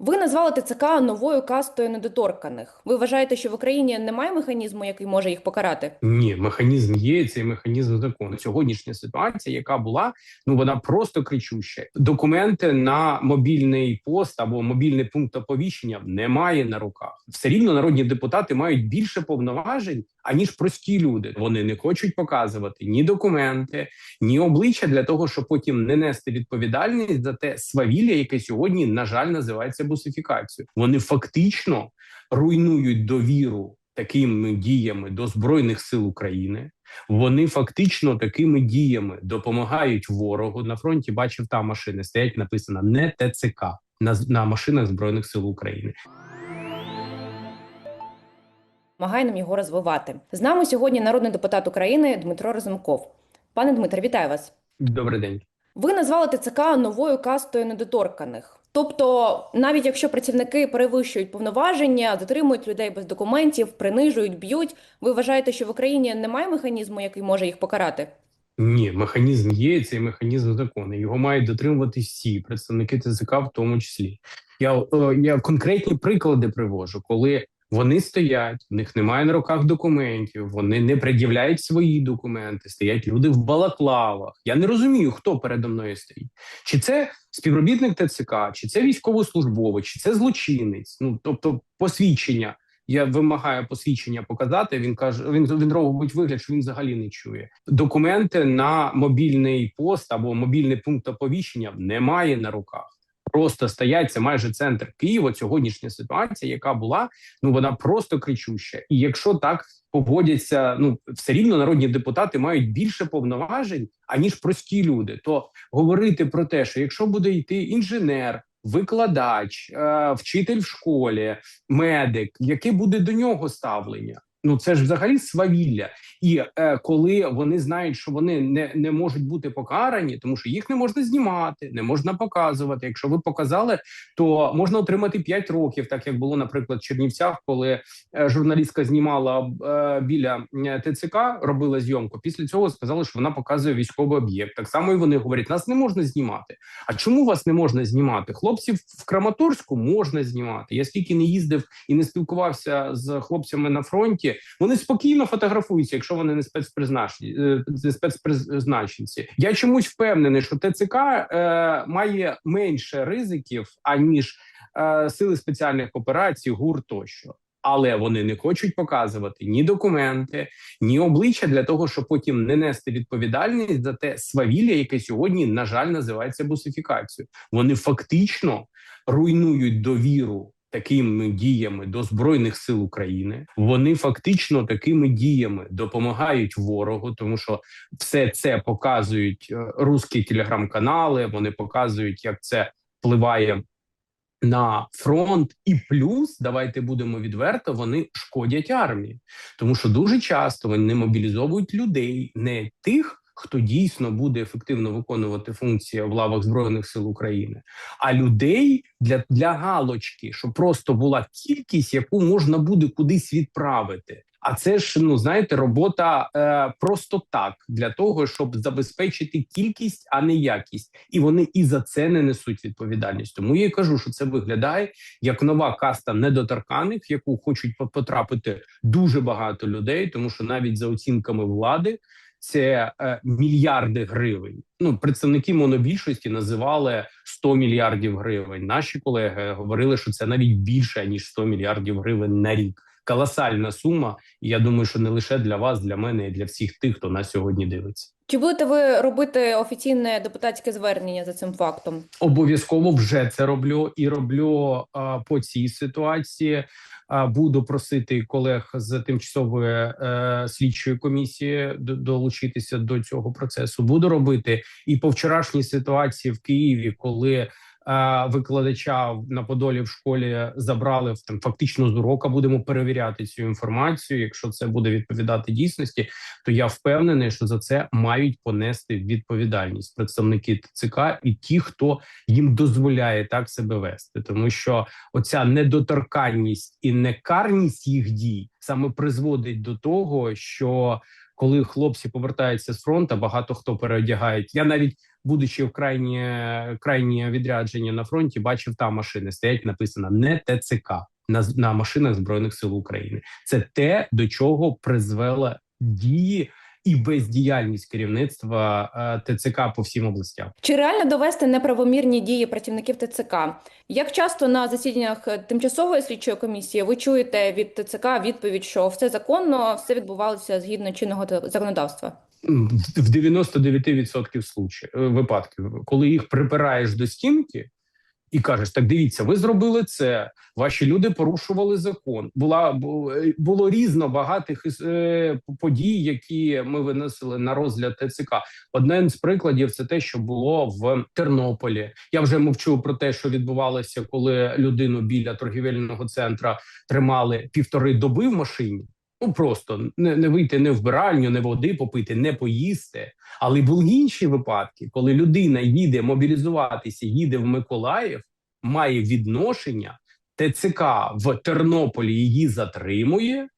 Ви назвали ТЦК новою кастою недоторканих. Ви вважаєте, що в Україні немає механізму, який може їх покарати? Ні, механізм є. Цей механізм закону. Сьогоднішня ситуація, яка була, ну вона просто кричуща. Документи на мобільний пост або мобільний пункт оповіщення немає на руках. Все рівно народні депутати мають більше повноважень аніж прості люди. Вони не хочуть показувати ні документи, ні обличчя для того, щоб потім не нести відповідальність за те свавілля, яке сьогодні на жаль називається бусифікацією. Вони фактично руйнують довіру такими діями до збройних сил України. Вони фактично такими діями допомагають ворогу. На фронті бачив там машини. Стоять написано не ТЦК на, на машинах збройних сил України. Помагає нам його розвивати. З нами сьогодні народний депутат України Дмитро Разумков. Пане Дмитре, вітаю вас. Добрий день. Ви назвали ТЦК новою кастою недоторканих. Тобто, навіть якщо працівники перевищують повноваження, затримують людей без документів, принижують, б'ють. Ви вважаєте, що в Україні немає механізму, який може їх покарати? Ні, механізм є. Цей механізм закону. Його мають дотримувати всі представники ТЗК, в тому числі. Я, е, я конкретні приклади привожу, коли вони стоять, в них немає на руках документів, вони не пред'являють свої документи, стоять люди в балаклавах. Я не розумію, хто передо мною стоїть. Чи це співробітник ТЦК, чи це військовослужбовець, чи це злочинець. Ну тобто, посвідчення. Я вимагаю посвідчення показати. Він каже, він він робить вигляд, що він взагалі не чує. Документи на мобільний пост або мобільний пункт оповіщення немає на руках. Просто стоять це майже центр Києва. Сьогоднішня ситуація, яка була, ну вона просто кричуща. І якщо так поводяться, ну все рівно народні депутати мають більше повноважень аніж прості люди. То говорити про те, що якщо буде йти інженер, викладач, е, вчитель в школі, медик, яке буде до нього ставлення? Ну це ж взагалі свавілля, і е, коли вони знають, що вони не не можуть бути покарані, тому що їх не можна знімати, не можна показувати. Якщо ви показали, то можна отримати 5 років, так як було, наприклад, в Чернівцях, коли е, журналістка знімала е, біля е, ТЦК, робила зйомку. Після цього сказали, що вона показує військовий об'єкт. Так само і вони говорять: нас не можна знімати. А чому вас не можна знімати? Хлопців в Краматорську можна знімати. Я скільки не їздив і не спілкувався з хлопцями на фронті. Вони спокійно фотографуються, якщо вони не спецпризначені, е, не спецпризначенці. Я чомусь впевнений, що ТЦК е, має менше ризиків аніж е, сили спеціальних операцій, ГУР тощо. Але вони не хочуть показувати ні документи, ні обличчя для того, щоб потім не нести відповідальність за те свавілля, яке сьогодні на жаль називається бусифікацією. Вони фактично руйнують довіру такими діями до збройних сил України. Вони фактично такими діями допомагають ворогу, тому що все це показують е, русські телеграм-канали. Вони показують, як це впливає. На фронт і плюс давайте будемо відверто. Вони шкодять армії, тому що дуже часто вони мобілізовують людей, не тих, хто дійсно буде ефективно виконувати функції в лавах збройних сил України, а людей для для галочки, щоб просто була кількість, яку можна буде кудись відправити. А це ж ну знаєте, робота е, просто так для того, щоб забезпечити кількість, а не якість, і вони і за це не несуть відповідальність. Тому я кажу, що це виглядає як нова каста недоторканих, в яку хочуть потрапити дуже багато людей, тому що навіть за оцінками влади це е, мільярди гривень. Ну представники монобільшості називали 100 мільярдів гривень. Наші колеги говорили, що це навіть більше ніж 100 мільярдів гривень на рік. Колосальна сума. І я думаю, що не лише для вас, для мене, і для всіх тих, хто нас сьогодні дивиться. Чи будете ви робити офіційне депутатське звернення за цим фактом? Обов'язково вже це роблю і роблю а, по цій ситуації. А, буду просити колег з тимчасової е, слідчої комісії долучитися до цього процесу. Буду робити і по вчорашній ситуації в Києві, коли викладача на Подолі в школі забрали там фактично з урока. Будемо перевіряти цю інформацію. Якщо це буде відповідати дійсності, то я впевнений, що за це мають понести відповідальність представники ТЦК і ті, хто їм дозволяє так себе вести, тому що оця недоторканність і некарність їх дій саме призводить до того, що коли хлопці повертаються з фронту, багато хто переодягають. Я навіть будучи в крайні, крайні відрядження на фронті, бачив там машини стоять написано не ТЦК на, на машинах збройних сил України. Це те, до чого призвела дії і бездіяльність керівництва е, ТЦК по всім областям. Чи реально довести неправомірні дії працівників ТЦК? Як часто на засіданнях тимчасової слідчої комісії ви чуєте від ТЦК відповідь, що все законно, все відбувалося згідно чинного законодавства? В 99% случаїв е, випадків, коли їх припираєш до стінки. І кажеш, так дивіться, ви зробили це. Ваші люди порушували закон. Була е, було різно багатих е, подій, які ми виносили на розгляд ТЦК. Одне з прикладів це те, що було в Тернополі. Я вже мовчу про те, що відбувалося, коли людину біля торгівельного центра тримали півтори доби в машині. Ну просто не, не вийти не в вбиральню, не води попити, не поїсти. Але були інші випадки, коли людина їде мобілізуватися, їде в Миколаїв, має відношення. ТЦК в Тернополі її затримує,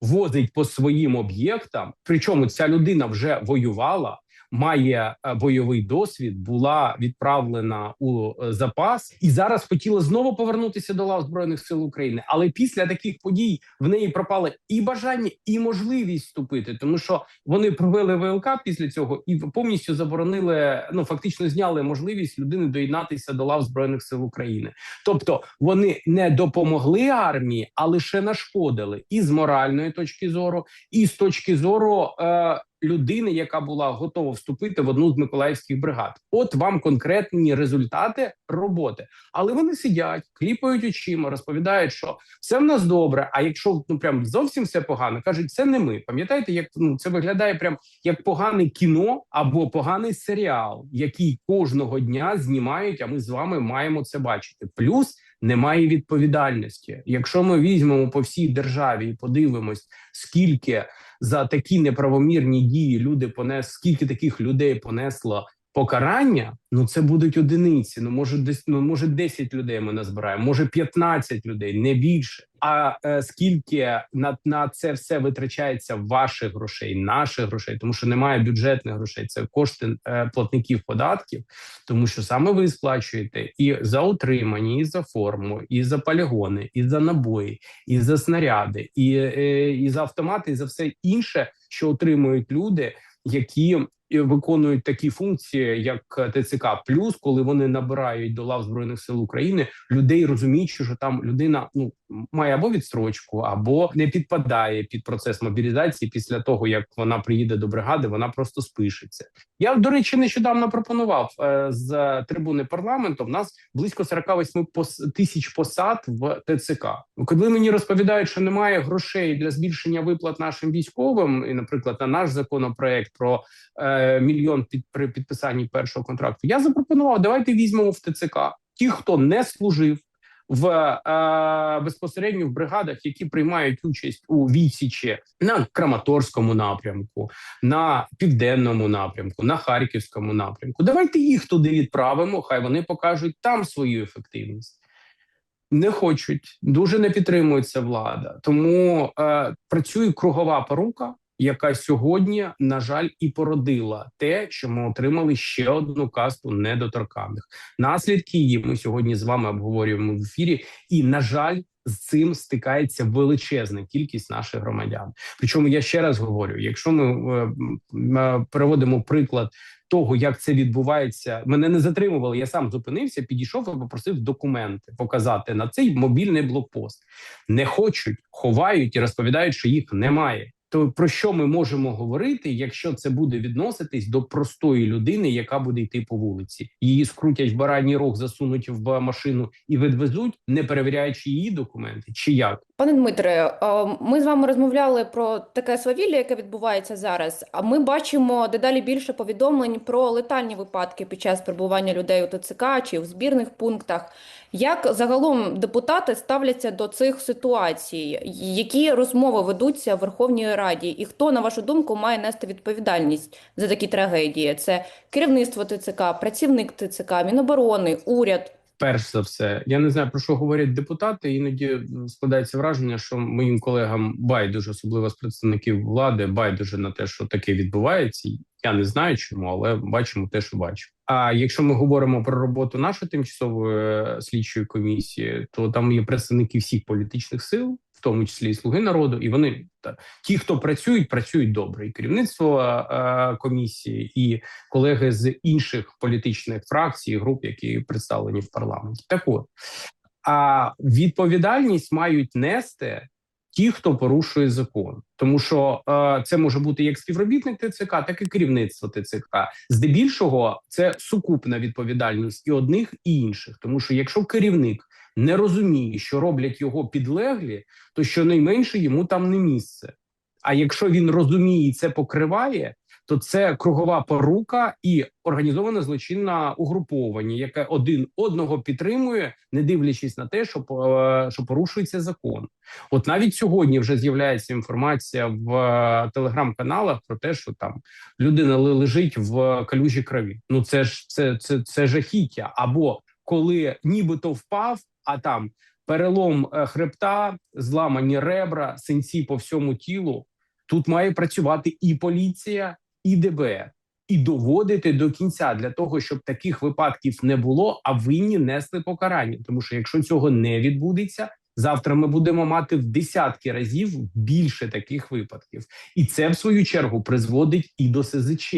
возить по своїм об'єктам. Причому ця людина вже воювала, має е, бойовий досвід, була відправлена у е, запас і зараз хотіла знову повернутися до лав збройних сил України. Але після таких подій в неї пропало і бажання, і можливість вступити, тому що вони провели ВЛК після цього і повністю заборонили. Ну фактично зняли можливість людини доєднатися до лав збройних сил України. Тобто вони не допомогли армії, а лише нашкодили і з моральної точки зору, і з точки зору е, людини, яка була готова вступити в одну з миколаївських бригад. От вам конкретні результати роботи. Але вони сидять, кліпають очима, розповідають, що все в нас добре. А якщо ну прям зовсім все погано, кажуть, це не ми. Пам'ятаєте, як ну це виглядає прям як погане кіно або поганий серіал, який кожного дня знімають. А ми з вами маємо це бачити. Плюс немає відповідальності. Якщо ми візьмемо по всій державі і подивимось, скільки за такі неправомірні дії люди понес, скільки таких людей понесло покарання, ну це будуть одиниці. Ну може десь ну може 10 людей ми назбираємо, може 15 людей, не більше. А е, скільки на, на це все витрачається ваших грошей, наших грошей, тому що немає бюджетних грошей, це кошти е, платників податків, тому що саме ви сплачуєте і за утримання, і за форму, і за полігони, і за набої, і за снаряди, і, е, і за автомати, і за все інше, що отримують люди, які виконують такі функції, як ТЦК, плюс коли вони набирають до лав збройних сил України людей, розуміючи, що там людина ну має або відстрочку, або не підпадає під процес мобілізації. Після того як вона приїде до бригади, вона просто спишеться. Я до речі, нещодавно пропонував е, з трибуни парламенту. В нас близько 48 пос- тисяч посад в ТЦК. Коли мені розповідають, що немає грошей для збільшення виплат нашим військовим, і, наприклад, на наш законопроект про е, мільйон під при підписанні першого контракту, я запропонував. Давайте візьмемо в ТЦК ті, хто не служив. В е, безпосередньо в бригадах, які приймають участь у відсічі на Краматорському напрямку, на південному напрямку, на харківському напрямку. Давайте їх туди відправимо. Хай вони покажуть там свою ефективність. Не хочуть, дуже не підтримується влада. Тому е, працює кругова порука, яка сьогодні, на жаль, і породила те, що ми отримали ще одну касту недоторканих. Наслідки її ми сьогодні з вами обговорюємо в ефірі, і на жаль, з цим стикається величезна кількість наших громадян. Причому я ще раз говорю: якщо ми е, е, переводимо приклад того, як це відбувається, мене не затримували. Я сам зупинився, підійшов і попросив документи показати на цей мобільний блокпост. Не хочуть, ховають і розповідають, що їх немає. То про що ми можемо говорити, якщо це буде відноситись до простої людини, яка буде йти по вулиці? Її скрутять в бараній рог, засунуть в машину і відвезуть, не перевіряючи її документи, чи як? Пане Дмитре, ми з вами розмовляли про таке свавілля, яке відбувається зараз. А ми бачимо дедалі більше повідомлень про летальні випадки під час перебування людей у ТЦК чи в збірних пунктах. Як загалом депутати ставляться до цих ситуацій? Які розмови ведуться в Верховній Раді? І хто, на вашу думку, має нести відповідальність за такі трагедії? Це керівництво ТЦК, працівник ТЦК, Міноборони, уряд. Перш за все, я не знаю про що говорять депутати. Іноді складається враження, що моїм колегам байдуже, особливо з представників влади, байдуже на те, що таке відбувається. Я не знаю чому, але бачимо те, що бачимо. А якщо ми говоримо про роботу нашої тимчасової е, слідчої комісії, то там є представники всіх політичних сил, в тому числі і слуги народу, і вони та ті, хто працюють, працюють добре. І керівництво е, комісії, і колеги з інших політичних фракцій, груп, які представлені в парламенті. Так от а відповідальність мають нести ті, хто порушує закон, тому що е, це може бути як співробітник ТЦК, так і керівництво ТЦК. Здебільшого це сукупна відповідальність і одних, і інших. Тому що якщо керівник не розуміє, що роблять його підлеглі, то щонайменше йому там не місце. А якщо він розуміє і це покриває, то це кругова порука і організоване злочинне угруповання, яке один одного підтримує, не дивлячись на те, що, е, що порушується закон. От навіть сьогодні вже з'являється інформація в е, телеграм-каналах про те, що там людина лежить в калюжі крові. Ну це ж це, це, це жахіття. Або коли нібито впав, а там перелом е, хребта, зламані ребра, синці по всьому тілу. Тут має працювати і поліція, і ДБР, і доводити до кінця для того, щоб таких випадків не було, а винні несли покарання. Тому що якщо цього не відбудеться, завтра ми будемо мати в десятки разів більше таких випадків, і це в свою чергу призводить і до СЗЧ.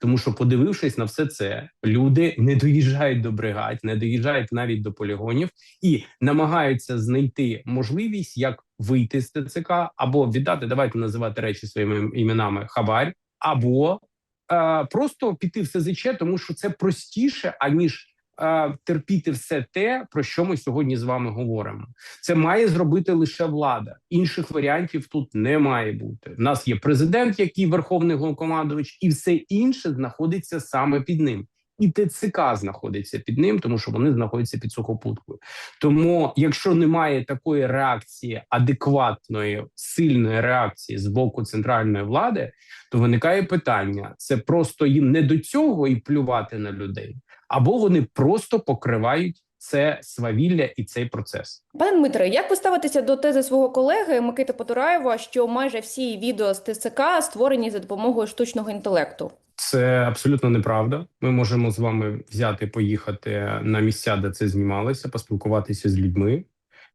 Тому що, подивившись на все це, люди не доїжджають до бригад, не доїжджають навіть до полігонів і намагаються знайти можливість, як вийти з ТЦК або віддати, давайте називати речі своїми іменами хабарь, або е, просто піти в СЗЧ, тому що це простіше, аніж е, терпіти все те, про що ми сьогодні з вами говоримо. Це має зробити лише влада. Інших варіантів тут не має бути. У нас є президент, який верховний головнокомандувач, і все інше знаходиться саме під ним. І ТЦК знаходиться під ним, тому що вони знаходяться під сухопуткою. Тому, якщо немає такої реакції, адекватної сильної реакції з боку центральної влади, то виникає питання: це просто їм не до цього і плювати на людей, або вони просто покривають це свавілля і цей процес. Пане Дмитре, як ви ставитеся до тези свого колеги Микити Потураєва, що майже всі відео з ТСК створені за допомогою штучного інтелекту? Це абсолютно неправда. Ми можемо з вами взяти, поїхати на місця, де це знімалося, поспілкуватися з людьми.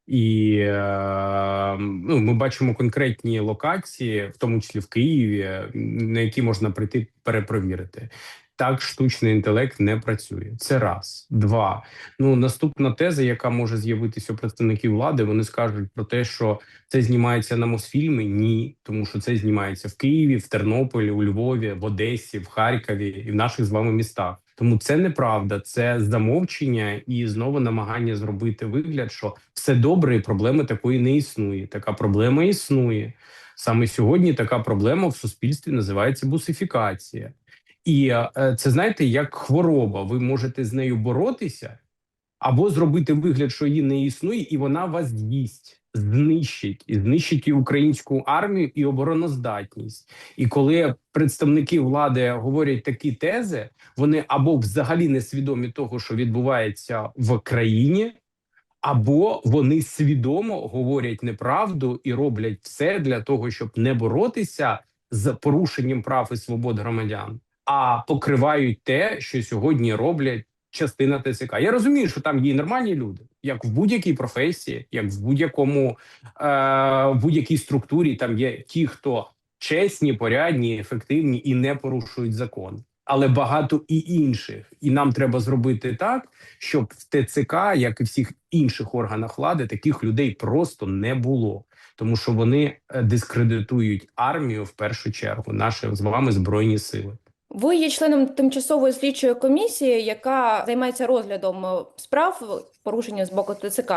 І е, ну, ми бачимо конкретні локації, в тому числі в Києві, на які можна прийти перепровірити. Так, штучний інтелект не працює. Це раз, два. Ну наступна теза, яка може з'явитися у представників влади, вони скажуть про те, що це знімається на Мосфільмі. Ні, тому що це знімається в Києві, в Тернополі, у Львові, в Одесі, в Харкові і в наших з вами містах. Тому це неправда, це замовчення і знову намагання зробити вигляд, що все добре, і проблеми такої не існує. Така проблема існує саме сьогодні. Така проблема в суспільстві називається бусифікація. І е, це знаєте, як хвороба. Ви можете з нею боротися або зробити вигляд, що її не існує, і вона вас з'їсть, знищить і знищить і українську армію, і обороноздатність. І коли представники влади говорять такі тези, вони або взагалі не свідомі того, що відбувається в країні. Або вони свідомо говорять неправду і роблять все для того, щоб не боротися з порушенням прав і свобод громадян, а покривають те, що сьогодні роблять частина ТСК. Я розумію, що там є нормальні люди, як в будь-якій професії, як в будь-якому е, будь-якій структурі. Там є ті, хто чесні, порядні, ефективні і не порушують закон. Але багато і інших, і нам треба зробити так, щоб в ТЦК, як і всіх інших органах влади, таких людей просто не було, тому що вони е, дискредитують армію в першу чергу, наші з вами збройні сили. Ви є членом тимчасової слідчої комісії, яка займається розглядом е, справ порушення з боку ТЦК.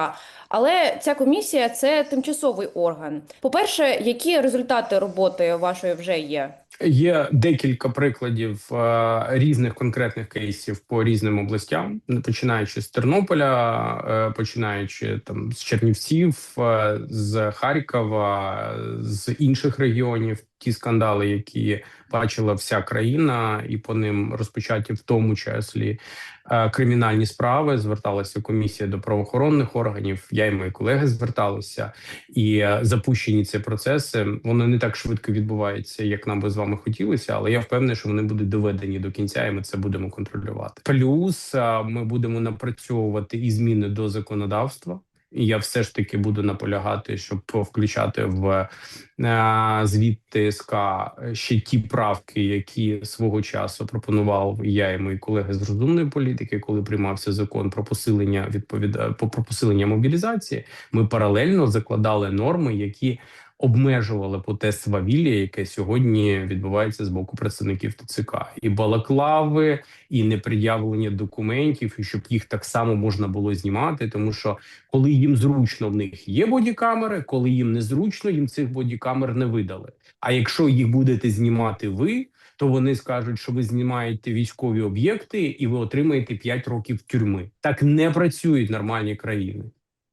Але ця комісія це тимчасовий орган. По-перше, які результати роботи вашої вже є? Є декілька прикладів е, різних конкретних кейсів по різним областям, починаючи з Тернополя, е, починаючи там з Чернівців, з Харкова, з інших регіонів. Ті скандали, які бачила вся країна, і по ним розпочаті, в тому числі е, кримінальні справи. Зверталася комісія до правоохоронних органів. Я і мої колеги зверталися, і е, запущені ці процеси. Вони не так швидко відбуваються, як нам би з вами хотілося, але я впевнений, що вони будуть доведені до кінця, і ми це будемо контролювати. Плюс е, ми будемо напрацьовувати і зміни до законодавства. Я все ж таки буду наполягати, щоб включати в е, звіт ТСК ще ті правки, які свого часу пропонував я і мої колеги з розумної політики, коли приймався закон про посилення відповіда про посилення мобілізації. Ми паралельно закладали норми, які обмежували по те свавілля, яке сьогодні відбувається з боку представників ТЦК, і балаклави, і непред'явлення документів, і щоб їх так само можна було знімати, тому що коли їм зручно, в них є бодікамери, коли їм незручно, їм цих бодікамер не видали. А якщо їх будете знімати ви, то вони скажуть, що ви знімаєте військові об'єкти і ви отримаєте 5 років тюрми. Так не працюють нормальні країни.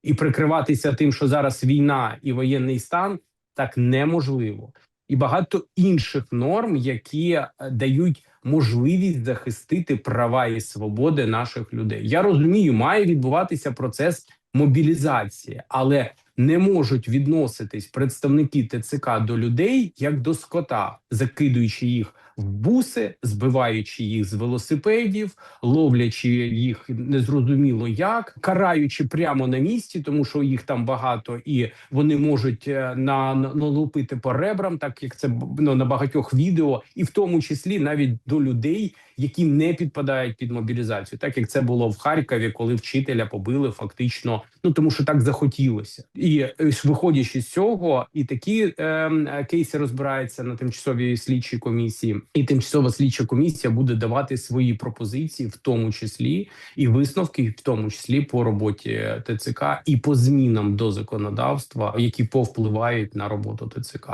І прикриватися тим, що зараз війна і воєнний стан, так неможливо. І багато інших норм, які е, дають можливість захистити права і свободи наших людей. Я розумію, має відбуватися процес мобілізації, але не можуть відноситись представники ТЦК до людей як до скота, закидуючи їх в буси, збиваючи їх з велосипедів, ловлячи їх незрозуміло як, караючи прямо на місці, тому що їх там багато, і вони можуть е, на, на налупити по ребрам, так як це ну, на багатьох відео, і в тому числі навіть до людей, які не підпадають під мобілізацію, так як це було в Харкові, коли вчителя побили фактично, ну тому що так захотілося, і е, виходячи з цього, і такі е, кейси розбираються на тимчасовій слідчій комісії, і тимчасова слідча комісія буде давати свої пропозиції, в тому числі і висновки, в тому числі по роботі ТЦК і по змінам до законодавства, які повпливають на роботу ТЦК.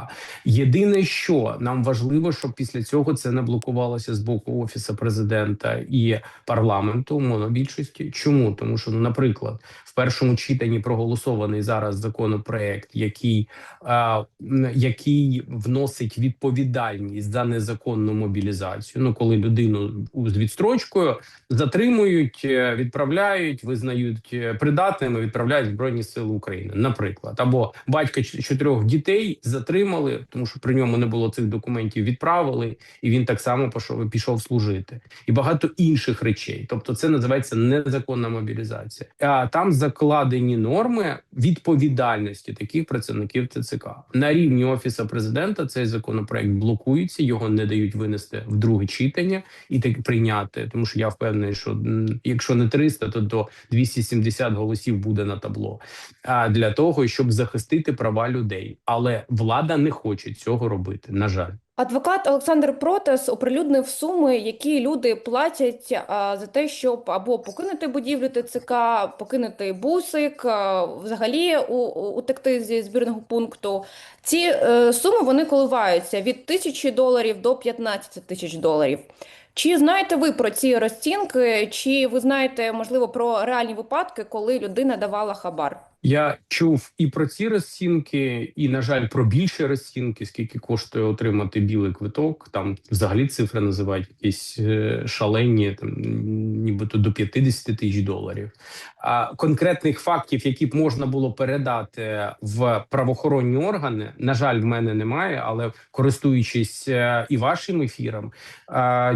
Єдине, що нам важливо, щоб після цього це не блокувалося з боку офісу президента і парламенту монобільшості. Чому тому, що, наприклад, в першому читанні проголосований зараз законопроект, який е, який вносить відповідальність за незаконну мобілізацію. Ну, коли людину з відстрочкою затримують, е, відправляють, визнають е, придатними, відправляють збройні сили України, наприклад, або батька чотирьох дітей затримали, тому що при ньому не було цих документів. Відправили, і він так само пішов, пішов служити, і багато інших речей. Тобто, це називається незаконна мобілізація. А там закладені норми відповідальності таких працівників ТЦК на рівні офісу президента. Цей законопроект блокується, його не дають винести в друге читання і так прийняти. Тому що я впевнений, що якщо не 300, то до 270 голосів буде на табло. А для того, щоб захистити права людей, але влада не хоче цього робити. На жаль. Адвокат Олександр Протас оприлюднив суми, які люди платять а, за те, щоб або покинути будівлю ТЦК, покинути бусик, а, взагалі у, у- утекти зі збірного пункту. Ці е, суми вони коливаються від тисячі доларів до 15 тисяч доларів. Чи знаєте ви про ці розцінки? Чи ви знаєте, можливо, про реальні випадки, коли людина давала хабар? Я чув і про ці розцінки, і на жаль, про більші розцінки, скільки коштує отримати білий квиток. Там взагалі цифри називають якісь е, шалені, там нібито до 50 тисяч доларів. А конкретних фактів, які б можна було передати в правоохоронні органи, на жаль, в мене немає. Але користуючись е, і вашим ефіром,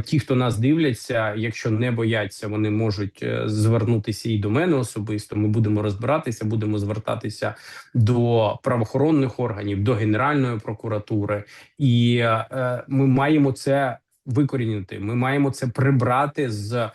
ті, хто нас дивляться, якщо не бояться, вони можуть е, звернутися і до мене особисто. Ми будемо розбиратися, будемо звертатися до правоохоронних органів, до Генеральної прокуратури, і е, ми маємо це викорінити. Ми маємо це прибрати з.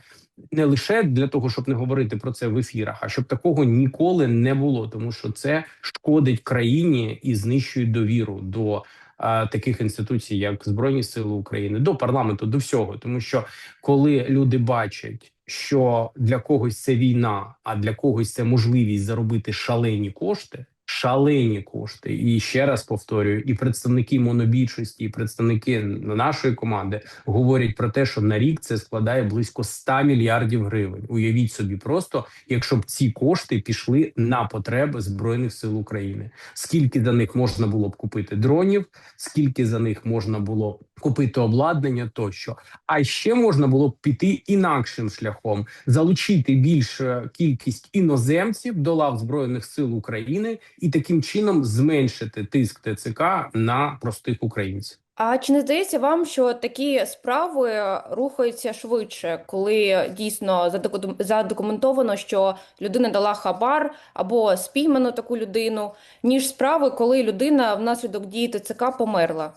Не лише для того, щоб не говорити про це в ефірах, а щоб такого ніколи не було, тому що це шкодить країні і знищує довіру до а, таких інституцій, як Збройні Сили України, до парламенту, до всього. Тому що коли люди бачать, що для когось це війна, а для когось це можливість заробити шалені кошти, шалені кошти. І ще раз повторюю, і представники монобільшості, і представники нашої команди говорять про те, що на рік це складає близько 100 мільярдів гривень. Уявіть собі, просто якщо б ці кошти пішли на потреби збройних сил України. Скільки за них можна було б купити дронів, скільки за них можна було купити обладнання, тощо. А ще можна було б піти інакшим шляхом, залучити більшу кількість іноземців до лав збройних сил України і таким чином зменшити тиск ТЦК на простих українців. А чи не здається вам, що такі справи рухаються швидше, коли дійсно задоку- задокументовано, що людина дала хабар або спіймано таку людину, ніж справи, коли людина внаслідок дії ТЦК померла?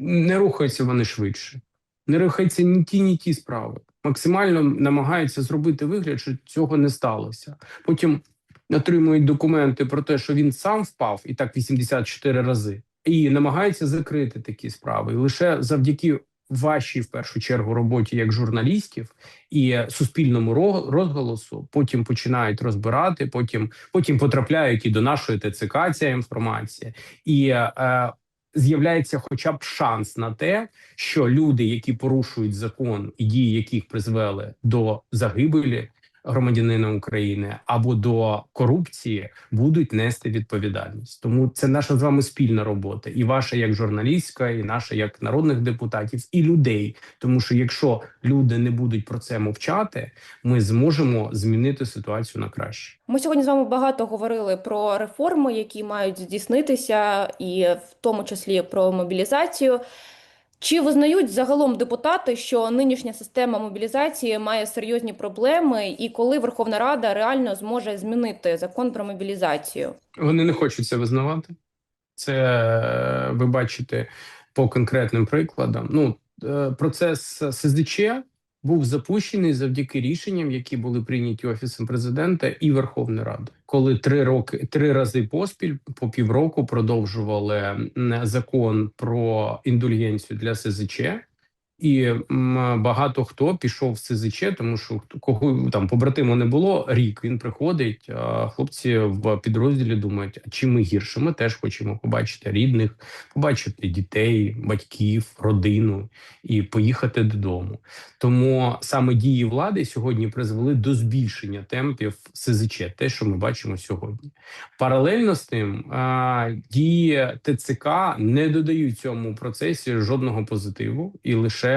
Не рухаються вони швидше, не рухаються ні ті, ні ті справи. Максимально намагаються зробити вигляд, що цього не сталося. Потім отримують документи про те, що він сам впав, і так 84 рази, і намагаються закрити такі справи. І лише завдяки вашій, в першу чергу, роботі як журналістів і суспільному ро- розголосу, потім починають розбирати, потім, потім потрапляють і до нашої ТЦК ця інформація. І е, з'являється хоча б шанс на те, що люди, які порушують закон і дії яких призвели до загибелі громадянина України або до корупції, будуть нести відповідальність. Тому це наша з вами спільна робота, і ваша як журналістська, і наша як народних депутатів, і людей. Тому що якщо люди не будуть про це мовчати, ми зможемо змінити ситуацію на краще. Ми сьогодні з вами багато говорили про реформи, які мають здійснитися, і в тому числі про мобілізацію. Чи визнають загалом депутати, що нинішня система мобілізації має серйозні проблеми, і коли Верховна Рада реально зможе змінити закон про мобілізацію? Вони не хочуть це визнавати. Це е, ви бачите по конкретним прикладам. Ну е, процес СЗЧ був запущений завдяки рішенням, які були прийняті офісом президента і Верховною Радою, коли три роки три рази поспіль по півроку продовжували закон про індульгенцію для СЗЧ. І багато хто пішов в СЗЧ, тому що кого там побратиму не було рік. Він приходить. А хлопці в підрозділі думають, а чим ми гірше? Ми теж хочемо побачити рідних, побачити дітей, батьків, родину і поїхати додому. Тому саме дії влади сьогодні призвели до збільшення темпів СЗЧ, те, що ми бачимо сьогодні. Паралельно з тим, дії ТЦК не додають цьому процесі жодного позитиву і лише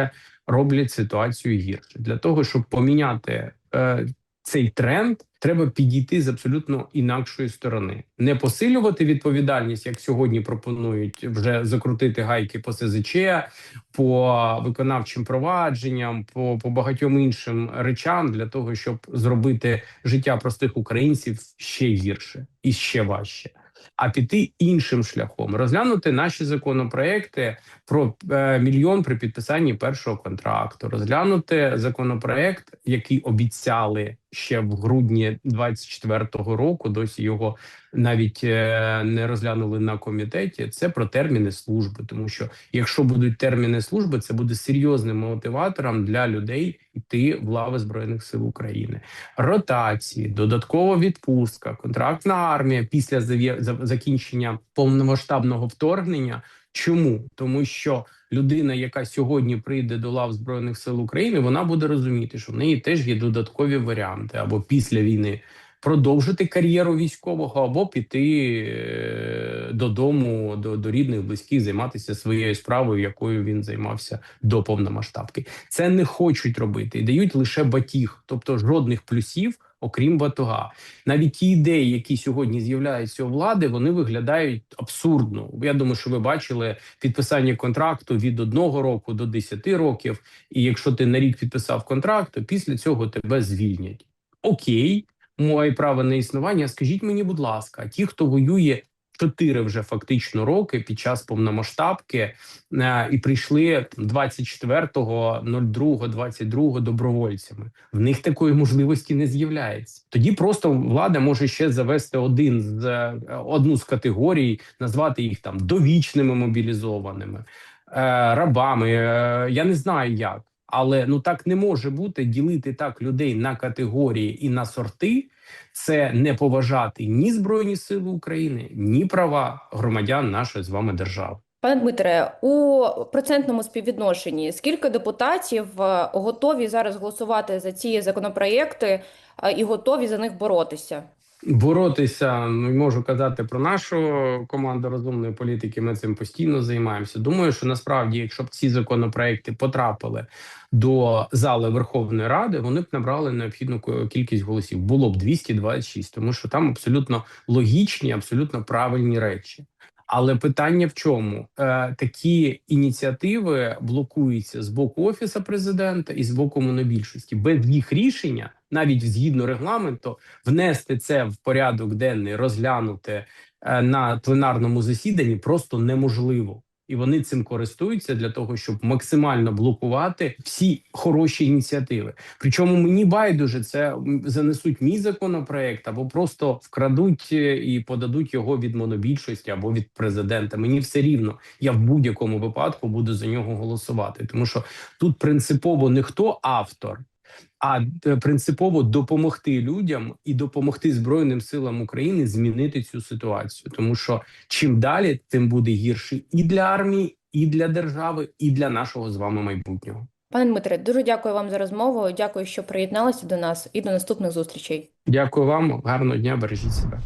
роблять ситуацію гірше. Для того щоб поміняти е, цей тренд, треба підійти з абсолютно інакшої сторони, не посилювати відповідальність, як сьогодні пропонують вже закрутити гайки по СЗЧ, по виконавчим провадженням, по, по багатьом іншим речам для того, щоб зробити життя простих українців ще гірше і ще важче. А піти іншим шляхом, розглянути наші законопроекти про е, мільйон при підписанні першого контракту, розглянути законопроект, який обіцяли ще в грудні 24-го року. Досі його навіть е, не розглянули на комітеті. Це про терміни служби, тому що якщо будуть терміни служби, це буде серйозним мотиватором для людей йти в лави збройних сил України. Ротації, додаткова відпустка, контрактна армія після закінчення повномасштабного вторгнення. Чому тому, що людина, яка сьогодні прийде до лав збройних сил України, вона буде розуміти, що в неї теж є додаткові варіанти або після війни продовжити кар'єру військового, або піти е, додому до, до рідних, близьких, займатися своєю справою, якою він займався до повномасштабки. Це не хочуть робити і дають лише батіг, тобто жодних плюсів. Окрім батога, навіть ті ідеї, які сьогодні з'являються у влади, вони виглядають абсурдно. Я думаю, що ви бачили підписання контракту від одного року до 10 років. І якщо ти на рік підписав контракт, то після цього тебе звільнять. Окей, моє право на існування. Скажіть мені, будь ласка, ті, хто воює чотири вже фактично роки під час повномасштабки, е, і прийшли 24.02.22 добровольцями. В них такої можливості не з'являється. Тоді просто влада може ще завести один з е, одну з категорій, назвати їх там довічними мобілізованими, е, рабами. Я не знаю як. Але ну так не може бути ділити так людей на категорії і на сорти. Це не поважати ні збройні сили України, ні права громадян нашої з вами держави. Пане Дмитре, у процентному співвідношенні скільки депутатів е, готові зараз голосувати за ці законопроєкти е, і готові за них боротися? Боротися ну можу казати про нашу команду розумної політики. Ми цим постійно займаємося. Думаю, що насправді, якщо б ці законопроекти потрапили до зали Верховної Ради, вони б набрали необхідну кількість голосів. Було б 226, тому що там абсолютно логічні, абсолютно правильні речі. Але питання в чому е, такі ініціативи блокуються з боку офісу президента і з боку монобільшості без їх рішення, навіть згідно регламенту, внести це в порядок денний, розглянути е, на пленарному засіданні просто неможливо. І вони цим користуються для того, щоб максимально блокувати всі хороші ініціативи. Причому мені байдуже це занесуть мій законопроект або просто вкрадуть е, і подадуть його від монобільшості або від президента. Мені все рівно. Я в будь-якому випадку буду за нього голосувати, тому що тут принципово не хто автор, а е, принципово допомогти людям і допомогти Збройним силам України змінити цю ситуацію, тому що чим далі, тим буде гірше і для армії, і для держави, і для нашого з вами майбутнього. Пане Дмитре, дуже дякую вам за розмову. Дякую, що приєдналися до нас, і до наступних зустрічей. Дякую вам, гарного дня, бережіть себе.